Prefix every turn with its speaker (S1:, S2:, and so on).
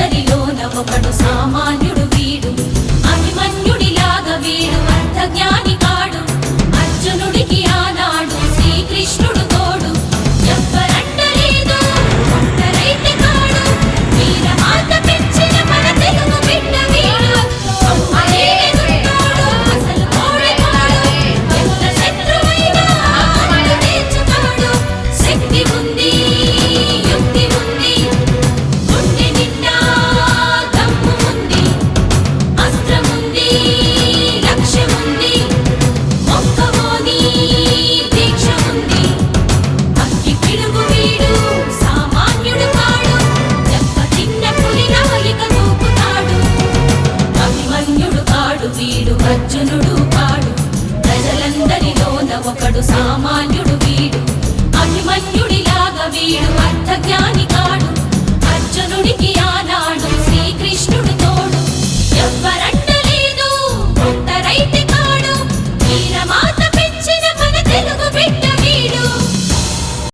S1: అందరిలో నవ్వబడు సామాన్యుడు అర్జునుడు కాడు ప్రజలందరిలో ఒకడు సామాన్యుడు.